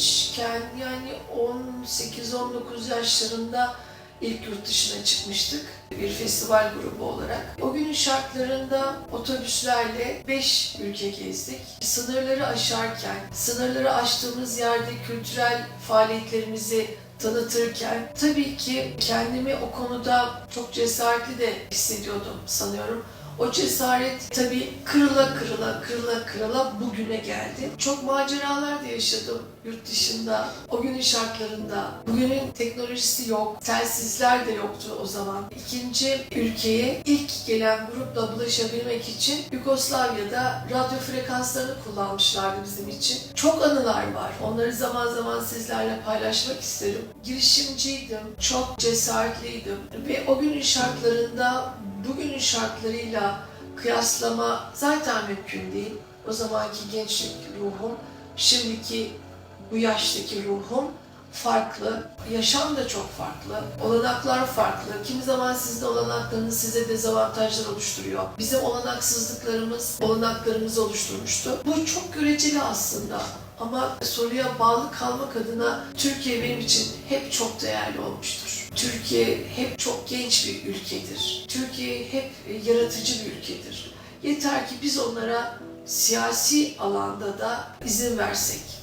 gençken yani 18-19 yaşlarında ilk yurt dışına çıkmıştık. Bir festival grubu olarak. O günün şartlarında otobüslerle 5 ülke gezdik. Sınırları aşarken, sınırları aştığımız yerde kültürel faaliyetlerimizi tanıtırken tabii ki kendimi o konuda çok cesaretli de hissediyordum sanıyorum. O cesaret tabii kırıla kırıla kırıla kırıla bugüne geldi. Çok maceralar da yaşadım yurt dışında. O günün şartlarında. Bugünün teknolojisi yok. Telsizler de yoktu o zaman. İkinci ülkeye ilk gelen grupla bulaşabilmek için Yugoslavya'da radyo frekanslarını kullanmışlardı bizim için. Çok anılar var. Onları zaman zaman sizlerle paylaşmak isterim. Girişimciydim. Çok cesaretliydim. Ve o günün şartlarında bugünün şartlarıyla kıyaslama zaten mümkün değil. O zamanki gençlik ruhum, şimdiki bu yaştaki ruhum farklı. Yaşam da çok farklı. Olanaklar farklı. Kimi zaman sizin olanaklarınız size dezavantajlar oluşturuyor. Bizim olanaksızlıklarımız olanaklarımızı oluşturmuştu. Bu çok göreceli aslında. Ama soruya bağlı kalmak adına Türkiye benim için hep çok değerli olmuştur. Türkiye hep çok genç bir ülkedir. Türkiye hep yaratıcı bir ülkedir. Yeter ki biz onlara siyasi alanda da izin versek.